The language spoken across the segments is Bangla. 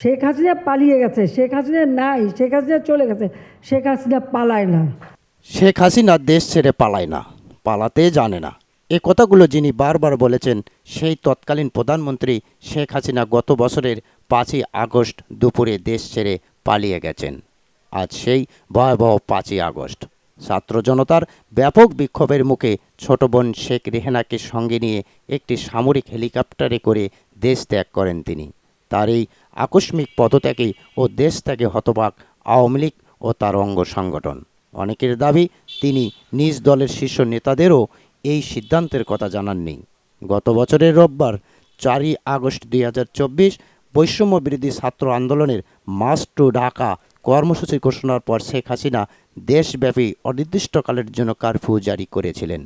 শেখ হাসিনা পালিয়ে গেছে, শেখ হাসিনা নাই, শেখ হাসিনা চলে গেছে, শেখ হাসিনা পালায় না। শেখ হাসিনা দেশ ছেড়ে পালায় না, পালাতে জানে না। এ কথাগুলো যিনি বারবার বলেছেন, সেই তৎকালীন প্রধানমন্ত্রী শেখ হাসিনা গত বছরের পাঁচই আগস্ট দুপুরে দেশ ছেড়ে পালিয়ে গেছেন। আজ সেই ভয়াবহ পাঁচই আগস্ট। ছাত্র জনতার ব্যাপক বিক্ষোভের মুখে ছোট বোন শেখ রেহেনাকে সঙ্গে নিয়ে একটি সামরিক হেলিকপ্টারে করে দেশ ত্যাগ করেন তিনি। তার এই আকস্মিক পদত্যাগে ও দেশ ত্যাগে হতবাক আওয়ামী লীগ ও তার অঙ্গ সংগঠন। অনেকের দাবি, তিনি নিজ দলের শীর্ষ নেতাদেরও এই সিদ্ধান্তের কথা জানাননি। গত বছরের রোববার, চারই আগস্ট দুই হাজার চব্বিশ, বৈষম্য বিরোধী ছাত্র আন্দোলনের মাস টু ঢাকা কর্মসূচি ঘোষণার পর শেখ হাসিনা দেশব্যাপী অনির্দিষ্টকালের জন্য কারফিউ জারি করেছিলেন।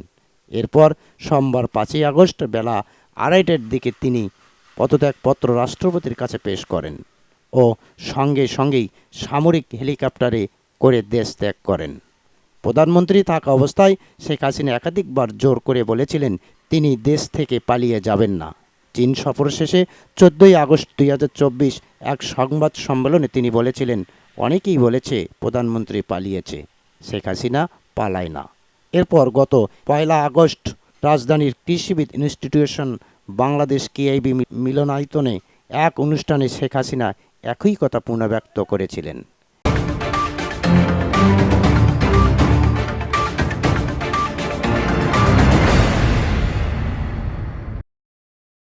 এরপর সোমবার পাঁচই আগস্ট বেলা আড়াইটার দিকে তিনি পদত্যাগপত্র রাষ্ট্রপতির কাছে পেশ করেন ও সঙ্গে সঙ্গেই সামরিক হেলিকপ্টারে করে দেশ ত্যাগ করেন। প্রধানমন্ত্রী থাকা অবস্থায় শেখ হাসিনা একাধিকবার জোর করে বলেছিলেন, তিনি দেশ থেকে পালিয়ে যাবেন না। চীন সফর শেষে চোদ্দোই আগস্ট দুই এক সংবাদ সম্মেলনে তিনি বলেছিলেন, অনেকেই বলেছে প্রধানমন্ত্রী পালিয়েছে, শেখ হাসিনা পালায় না। এরপর গত পয়লা আগস্ট রাজধানীর কৃষিবিদ ইনস্টিটিউশন বাংলাদেশ কেআইবি মিলনায়তনে এক অনুষ্ঠানে শেখ হাসিনা একই কথা পুনর্ব্যক্ত করেছিলেন।